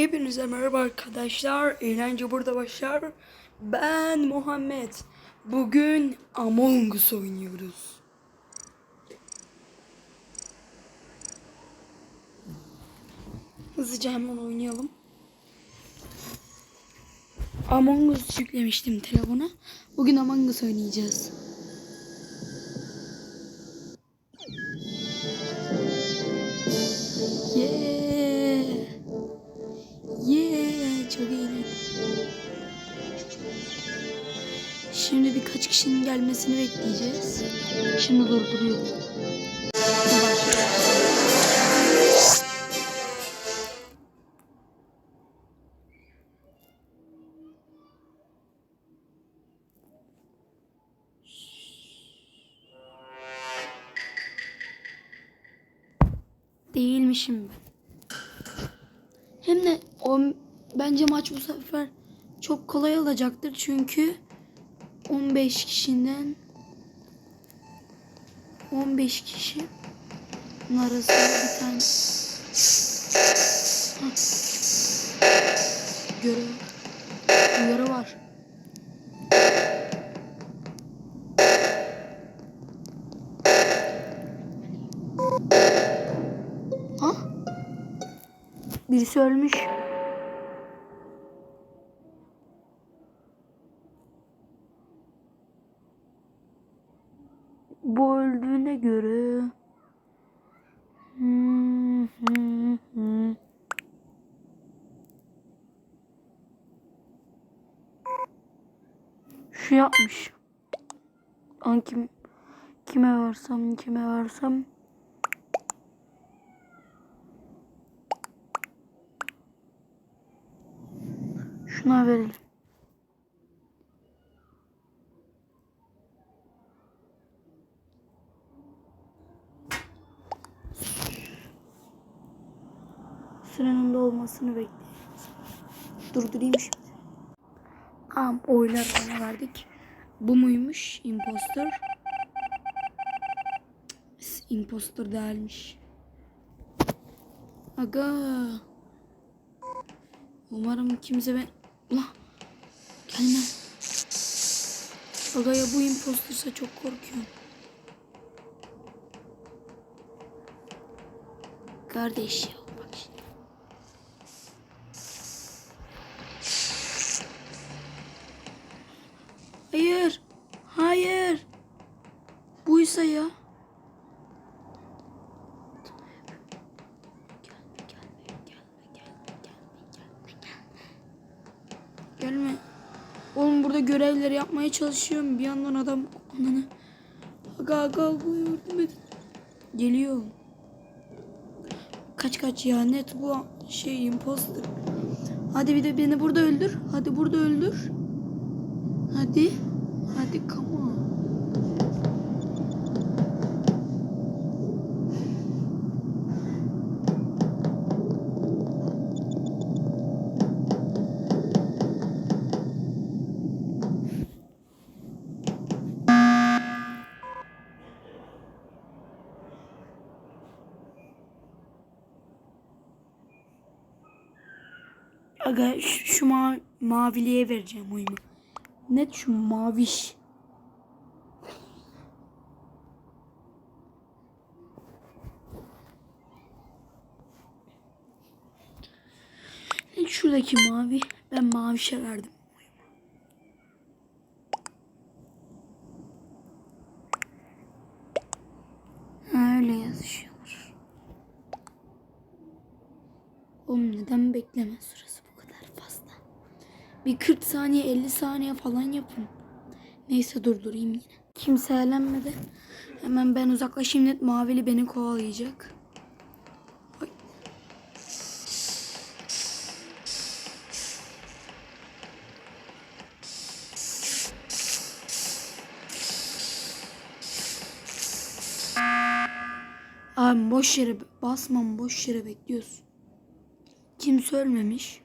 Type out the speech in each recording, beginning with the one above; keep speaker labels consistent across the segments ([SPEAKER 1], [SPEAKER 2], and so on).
[SPEAKER 1] Hepinize merhaba arkadaşlar. Eğlence burada başlar. Ben Muhammed. Bugün Among Us oynuyoruz. Hızlıca hemen oynayalım. Among Us yüklemiştim telefona. Bugün Among Us oynayacağız. Yeah. Çok. Şimdi birkaç kişinin gelmesini bekleyeceğiz. Şimdi durduruyorum. Değilmişim ben. Hem de o bence maç bu sefer çok kolay olacaktır çünkü 15 kişiden 15 kişi arasında bir tane görev uyarı var. Ha? Birisi ölmüş. Şu yapmış. An kim kime versem kime versem Şuna verelim. Sürenin dolmasını bekliyoruz. Durdurayım şimdi. Tamam oylar bana verdik. Bu muymuş impostor? Impostor değilmiş. Aga. Umarım kimse ben... Ulan. Gelme. Aga ya bu impostorsa çok korkuyorum. Kardeş bak şimdi. Hayır. Hayır. Buysa ya. Gelme. Oğlum burada görevleri yapmaya çalışıyorum. Bir yandan adam ananı. Aga aga aga yardım edin. Geliyor. Kaç kaç ya net bu şey imposter. Hadi bir de beni burada öldür. Hadi burada öldür. Hadi. Aga şu, şu ma maviliğe vereceğim oyumu. Net şu maviş. Net şuradaki mavi. Ben mavişe verdim. Öyle yazışıyor. Oğlum neden bekleme süresi? Bir 40 saniye 50 saniye falan yapın. Neyse durdurayım yine. Kimse eğlenmedi. Hemen ben uzaklaşayım net mavili beni kovalayacak. Ay. Abi boş yere basmam boş yere bekliyorsun. Kimse ölmemiş.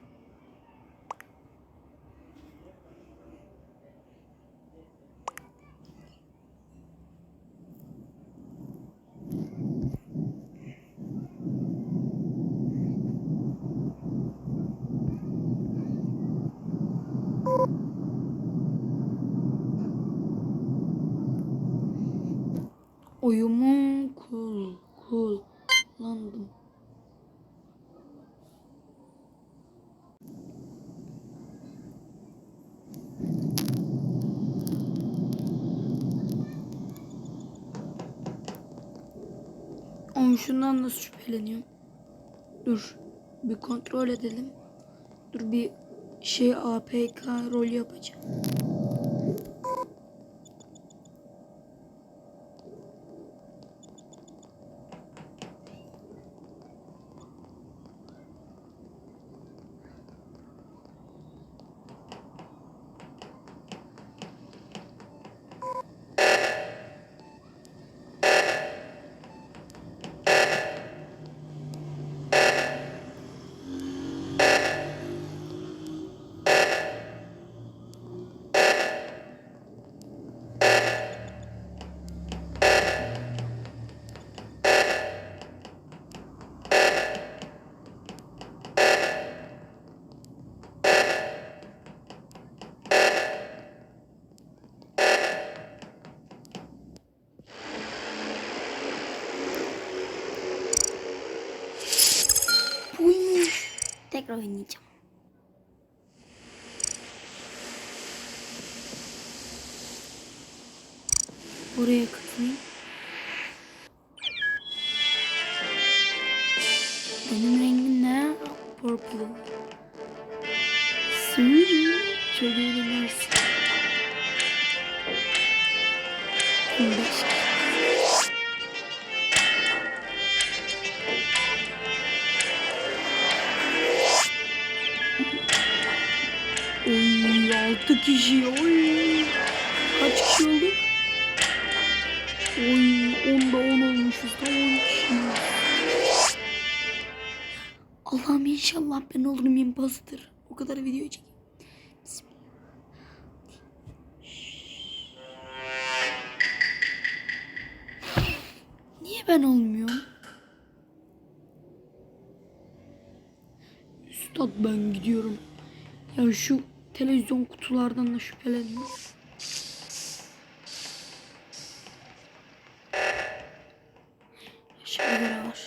[SPEAKER 1] Ama şundan nasıl şüpheleniyorum? Dur. Bir kontrol edelim. Dur bir şey APK rol yapacağım. Tekrar oynayacağım. Buraya katılayım. Benim Allah'ım inşallah ben olurum imposter. O kadar video çekeyim. Niye ben olmuyorum? Üstad ben gidiyorum. Ya şu televizyon kutulardan da şüpheleniyorum. Şöyle var.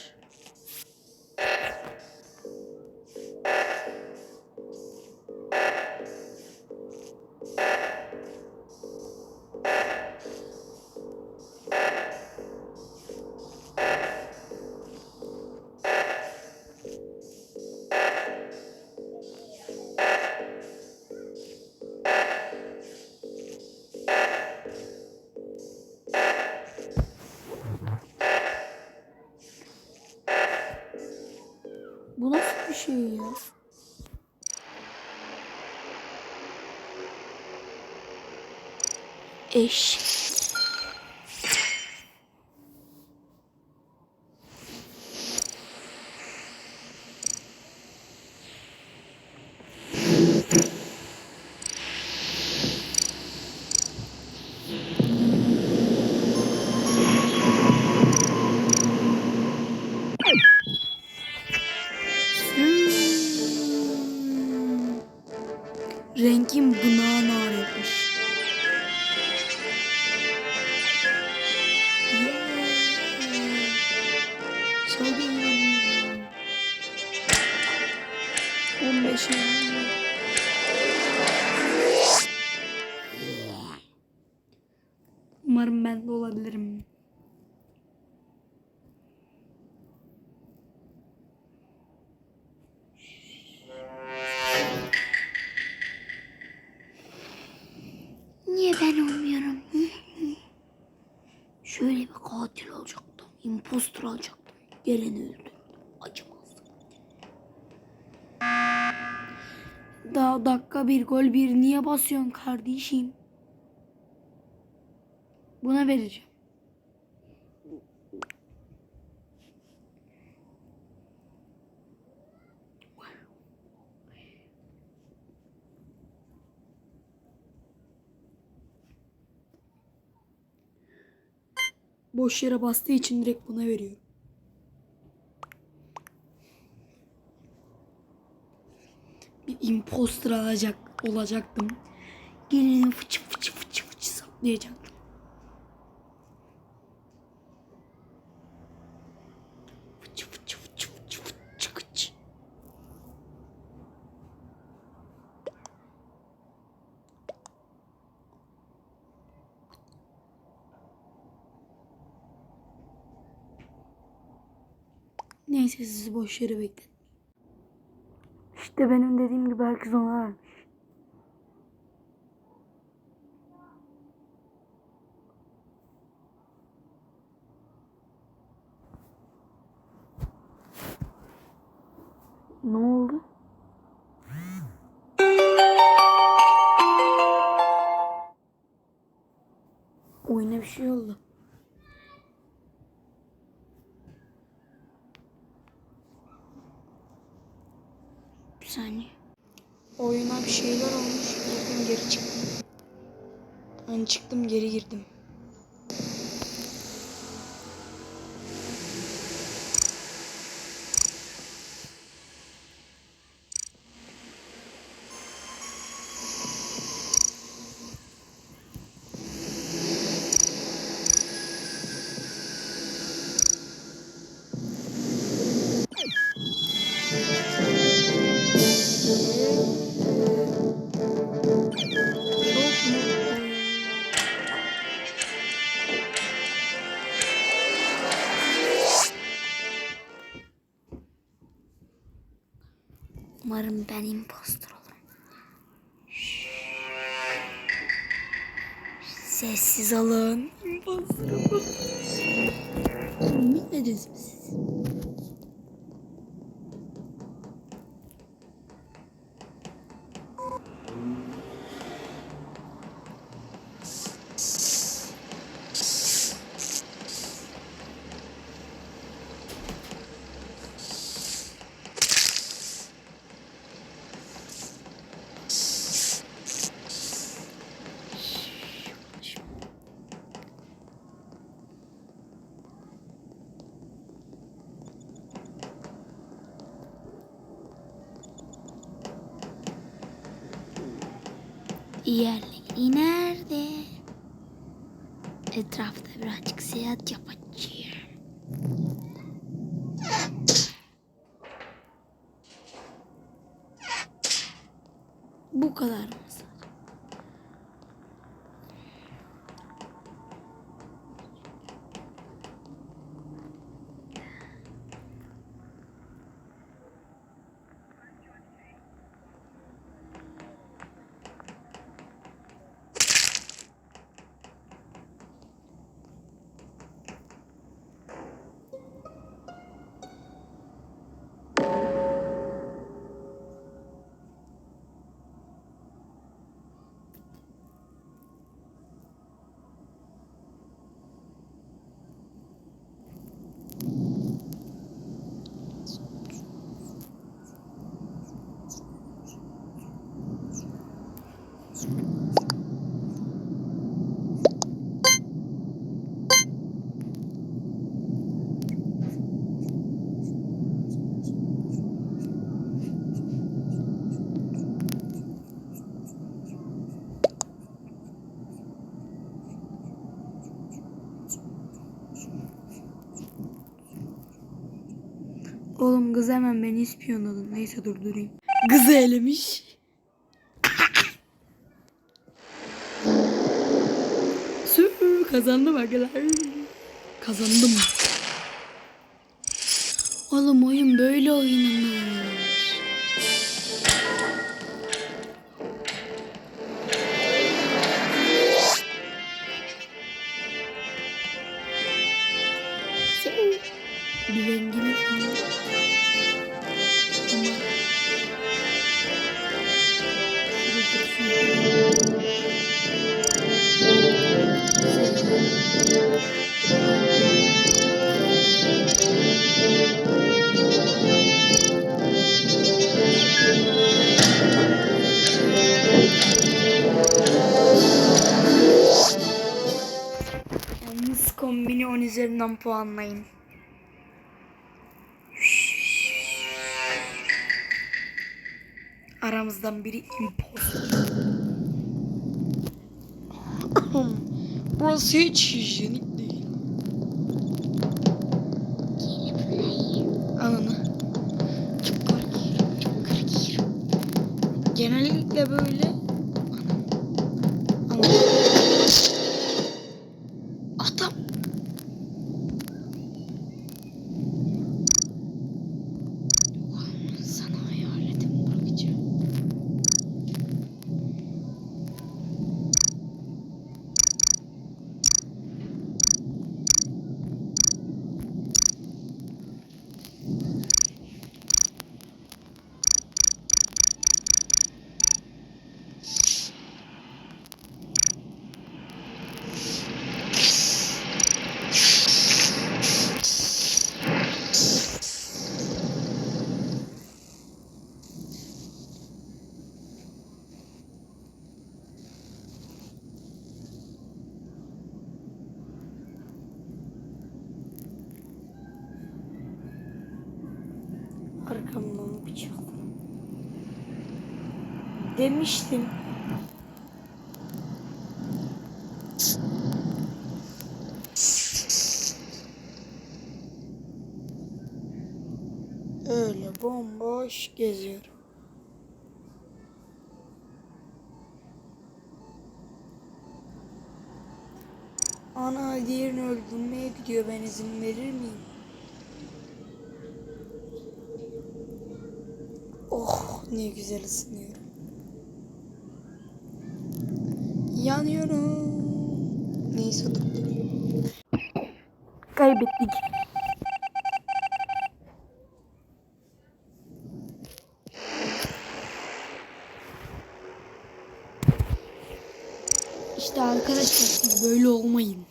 [SPEAKER 1] Şey ya? Eş. 15 eğleniyorum. Umarım ben de olabilirim. Dakika bir gol bir niye basıyorsun kardeşim? Buna vereceğim. Boş yere bastığı için direkt buna veriyorum. imposter alacak, olacaktım. Gelini fıçı fıçı fıçı fıçı saplayacaktım. Fıçı fıçı fıçı fıçı fıçı fıçı. Neyse sizi boş yere bekledim. İşte benim dediğim gibi herkes ona vermiş. Ne oldu? Oyuna bir şey oldu. Bir saniye. Oyuna bir şeyler olmuş. Girdim geri çıktım. Ben çıktım geri girdim. Umarım ben impostor olurum. Sessiz olun. İmpostor olun. Bilmediniz mi siz? Etrafta birazcık seyahat yapacağım. Bu kadar mı? Oğlum kız hemen beni ispiyonladı. Neyse durdurayım. Kızı elemiş. Sü kazandım arkadaşlar. Kazandım. Oğlum oyun böyle oynanır. Bir rengini falan. Üzerinden puanlayın. Aramızdan biri impostor. Burası hiç hijyenik değil. Ananı. Çok korkuyorum, çok korkuyorum. Genellikle böyle. Anam. Anam. arkamdan bıçak. Demiştim. Öyle bomboş geziyorum. Ana diğerini öldürmeye gidiyor ben izin verir miyim? Ne güzel ısınıyorum. Yanıyorum. Neyse dur. Kaybettik. İşte arkadaşlar siz böyle olmayın.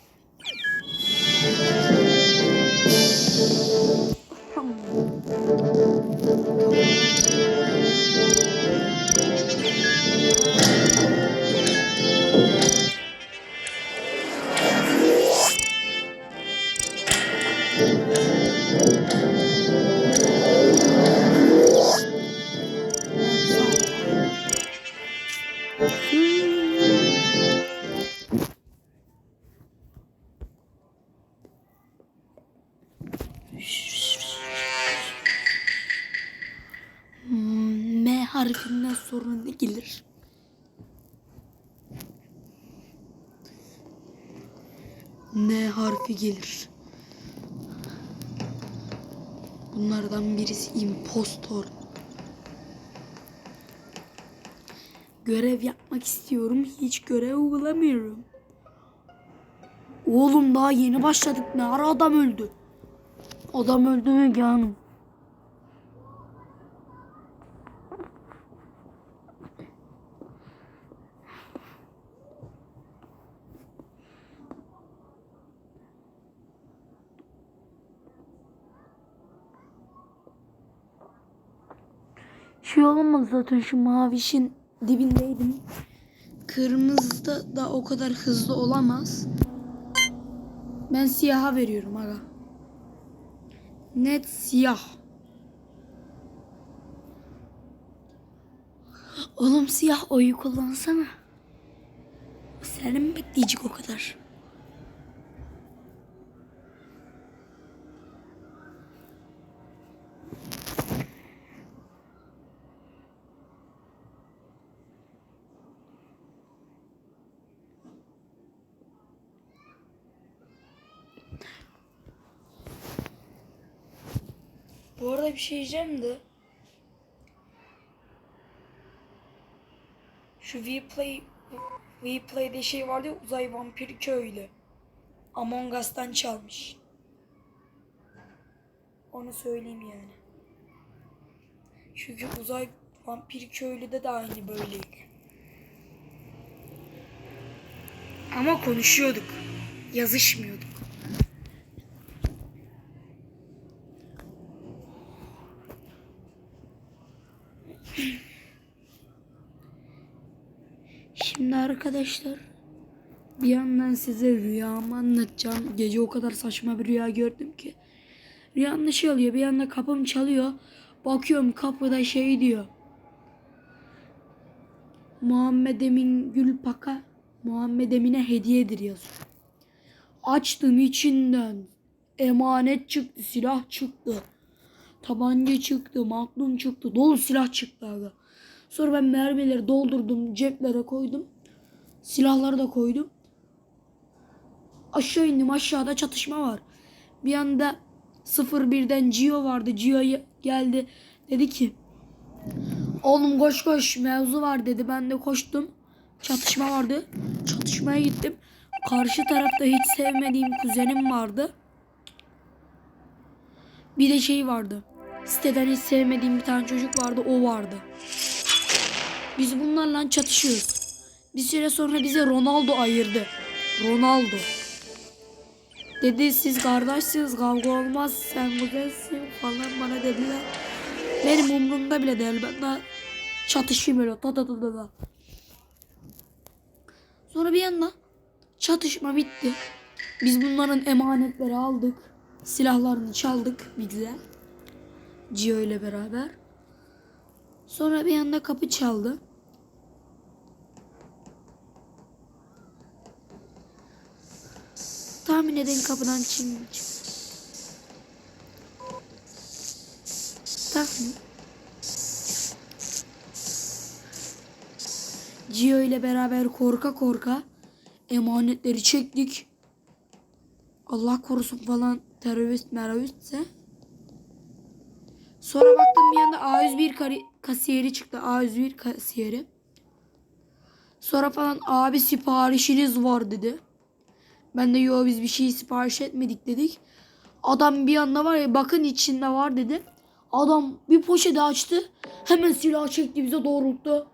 [SPEAKER 1] Görev yapmak istiyorum. Hiç görev bulamıyorum. Oğlum daha yeni başladık. Ne ara adam öldü? Adam öldü mü canım? Şey olmaz zaten şu mavişin dibindeydim. Kırmızıda da o kadar hızlı olamaz. Ben siyaha veriyorum aga. Net siyah. Oğlum siyah oyu kullansana. Seni mi bekleyecek o kadar? Bu arada bir şey diyeceğim de. Şu Vplay Vplay'de şey vardı ya uzay vampir köylü. Among Us'tan çalmış. Onu söyleyeyim yani. Çünkü uzay vampir köylüde de aynı böyleydi. Ama konuşuyorduk. Yazışmıyorduk. Şimdi arkadaşlar bir yandan size rüyamı anlatacağım. Gece o kadar saçma bir rüya gördüm ki. Rüyamda şey oluyor bir yanda kapım çalıyor. Bakıyorum kapıda şey diyor. Muhammed Emin Gülpaka Muhammed Emin'e hediyedir yazıyor. Açtım içinden emanet çıktı, silah çıktı. Tabanca çıktı, maklum çıktı, dolu silah çıktı abi. Sonra ben mermileri doldurdum, ceplere koydum. Silahları da koydum. Aşağı indim, aşağıda çatışma var. Bir anda 01'den Gio vardı. Gio geldi. Dedi ki Oğlum koş koş mevzu var dedi. Ben de koştum. Çatışma vardı. Çatışmaya gittim. Karşı tarafta hiç sevmediğim kuzenim vardı. Bir de şey vardı. Siteden hiç sevmediğim bir tane çocuk vardı. O vardı. Biz bunlarla çatışıyoruz. Bir süre sonra bize Ronaldo ayırdı. Ronaldo. Dedi siz kardeşsiniz kavga olmaz sen kuzensin falan bana dediler. Benim umurumda bile değil ben daha çatışayım öyle ta ta ta ta. Sonra bir yanda çatışma bitti. Biz bunların emanetleri aldık. Silahlarını çaldık bizler. Gio ile beraber. Sonra bir anda kapı çaldı. Tahmin edin kapıdan kim çıktı? Tahmin. Gio ile beraber korka korka emanetleri çektik. Allah korusun falan terörist meröristse. Sonra baktım bir anda A101 kari- kasiyeri çıktı. A101 kasiyeri. Sonra falan abi siparişiniz var dedi. Ben de yo biz bir şey sipariş etmedik dedik. Adam bir anda var ya bakın içinde var dedi. Adam bir poşeti açtı. Hemen silah çekti bize doğrulttu.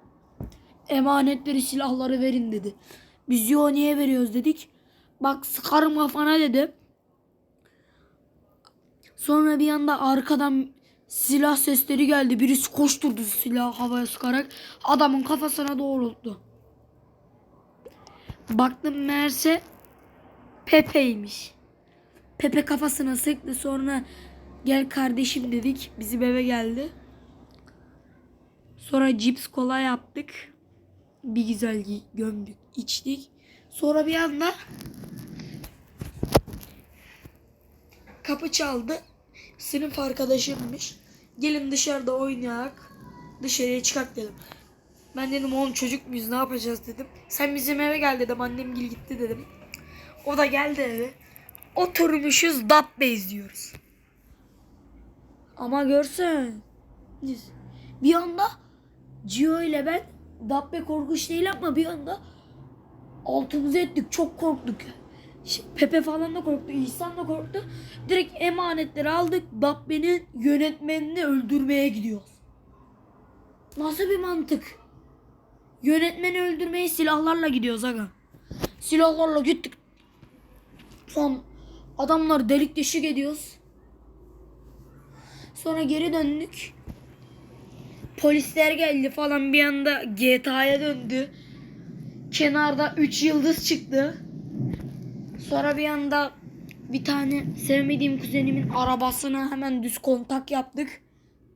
[SPEAKER 1] Emanetleri silahları verin dedi. Biz yo niye veriyoruz dedik. Bak sıkarım kafana dedi. Sonra bir anda arkadan silah sesleri geldi. Birisi koşturdu silah havaya sıkarak adamın kafasına doğrulttu. Baktım meğerse Pepe'ymiş. Pepe kafasına sıktı sonra gel kardeşim dedik. Bizim eve geldi. Sonra cips kola yaptık. Bir güzel gömdük, içtik. Sonra bir anda kapı çaldı. Sınıf arkadaşımmış. Gelin dışarıda oynayak. Dışarıya çıkak dedim. Ben dedim oğlum çocuk muyuz ne yapacağız dedim. Sen bizim eve gel dedim. Annem gel gitti dedim. O da geldi eve. Oturmuşuz dabbe izliyoruz. Ama görsen. Bir anda Gio ile ben dabbe korkunç değil ama bir anda altımızı ettik. Çok korktuk. Pepe falan da korktu. İhsan da korktu. Direkt emanetleri aldık. Dabbe'nin yönetmenini öldürmeye gidiyoruz. Nasıl bir mantık? Yönetmeni öldürmeye silahlarla gidiyoruz aga. Silahlarla gittik. Son adamlar delik deşik ediyoruz. Sonra geri döndük. Polisler geldi falan bir anda GTA'ya döndü. Kenarda 3 yıldız çıktı. Sonra bir anda bir tane sevmediğim kuzenimin arabasına hemen düz kontak yaptık.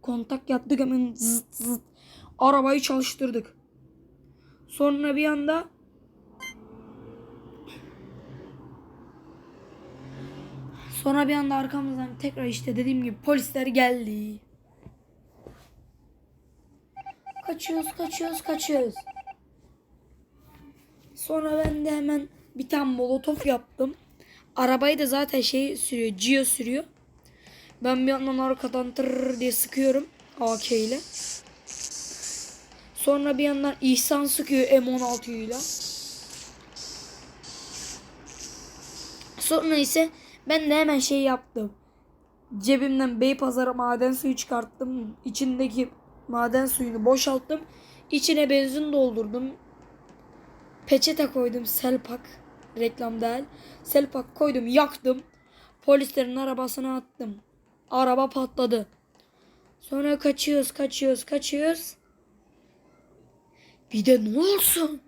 [SPEAKER 1] Kontak yaptık hemen zıt zıt. Arabayı çalıştırdık. Sonra bir anda Sonra bir anda arkamızdan tekrar işte dediğim gibi polisler geldi. Kaçıyoruz, kaçıyoruz, kaçıyoruz. Sonra ben de hemen bir tane molotof yaptım. Arabayı da zaten şey sürüyor, Gio sürüyor. Ben bir yandan arkadan tırr diye sıkıyorum AK ile. Sonra bir yandan İhsan sıkıyor M16 ile. Sonra ise ben de hemen şey yaptım. Cebimden Beypazarı maden suyu çıkarttım. İçindeki maden suyunu boşalttım. İçine benzin doldurdum. Peçete koydum selpak. Reklam değil. Selpak koydum yaktım. Polislerin arabasına attım. Araba patladı. Sonra kaçıyoruz kaçıyoruz kaçıyoruz. Bir de ne olsun?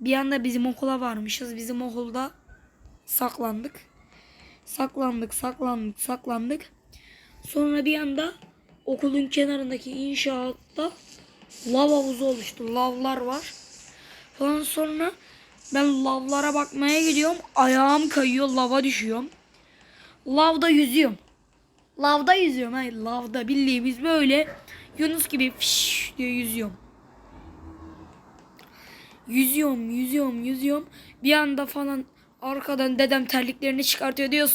[SPEAKER 1] Bir anda bizim okula varmışız. Bizim okulda saklandık. Saklandık, saklandık, saklandık. Sonra bir anda okulun kenarındaki inşaatta lav havuzu oluştu. Lavlar var. Falan sonra ben lavlara bakmaya gidiyorum. Ayağım kayıyor, lava düşüyorum. Lavda yüzüyorum. Lavda yüzüyorum. Hayır, lavda bildiğimiz böyle Yunus gibi fiş diye yüzüyorum. Yüzüyorum, yüzüyorum, yüzüyorum. Bir anda falan arkadan dedem terliklerini çıkartıyor diyor.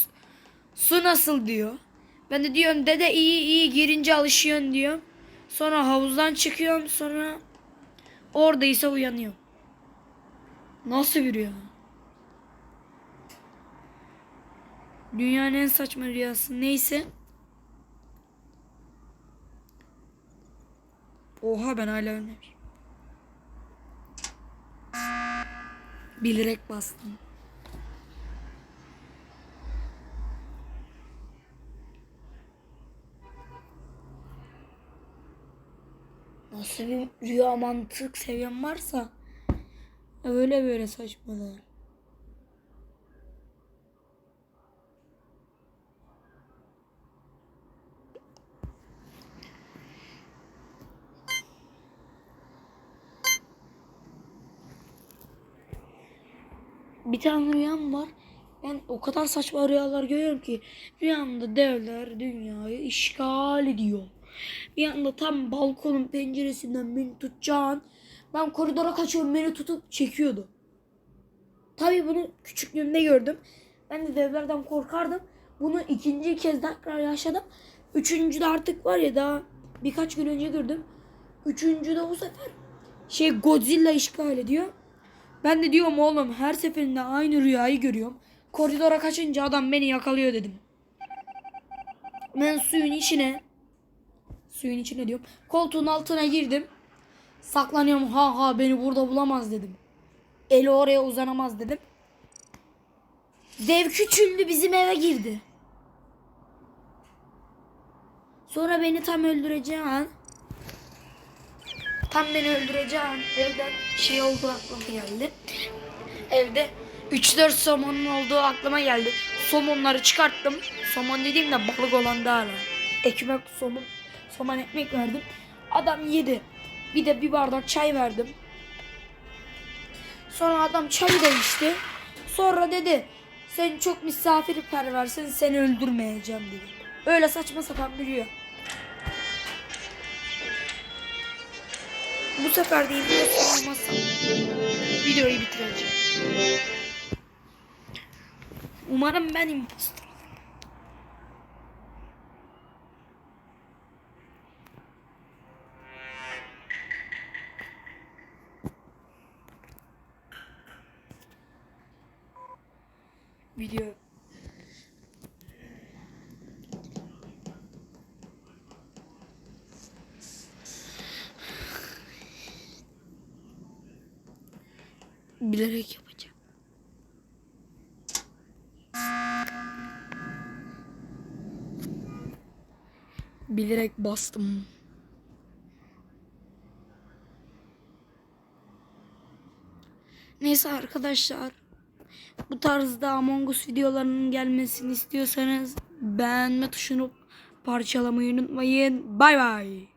[SPEAKER 1] Su nasıl diyor. Ben de diyorum dede iyi iyi girince alışıyorsun diyor. Sonra havuzdan çıkıyorum sonra oradaysa uyanıyorum. Nasıl bir rüya? Dünyanın en saçma rüyası neyse. Oha ben hala ölmemişim. Bilerek bastım. Nasıl bir rüya mantık seviyen varsa öyle böyle saçmalar. bir tane rüyam var. Ben o kadar saçma rüyalar görüyorum ki rüyamda devler dünyayı işgal ediyor. Bir anda tam balkonun penceresinden beni tutacağın ben koridora kaçıyorum beni tutup çekiyordu. Tabii bunu küçüklüğümde gördüm. Ben de devlerden korkardım. Bunu ikinci kez tekrar yaşadım. Üçüncü de artık var ya daha birkaç gün önce gördüm. Üçüncü de bu sefer şey Godzilla işgal ediyor. Ben de diyorum oğlum her seferinde aynı rüyayı görüyorum. Koridora kaçınca adam beni yakalıyor dedim. Ben suyun içine suyun içine diyorum. Koltuğun altına girdim. Saklanıyorum ha ha beni burada bulamaz dedim. Eli oraya uzanamaz dedim. Dev küçüldü bizim eve girdi. Sonra beni tam öldüreceği an tam beni öldüreceği an evden şey oldu aklıma geldi. Evde 3-4 somonun olduğu aklıma geldi. Somonları çıkarttım. Somon dediğimde balık olan daha Ekmek somon, somon ekmek verdim. Adam yedi. Bir de bir bardak çay verdim. Sonra adam çayı da içti. Sonra dedi sen çok misafirperversin seni öldürmeyeceğim dedi. Öyle saçma sapan rüya. Bu sefer de imposter olmazsam videoyu bitireceğim. Umarım ben imposter. Bilerek yapacağım. Bilerek bastım. Neyse arkadaşlar. Bu tarzda Among Us videolarının gelmesini istiyorsanız beğenme tuşunu parçalamayı unutmayın. Bay bay.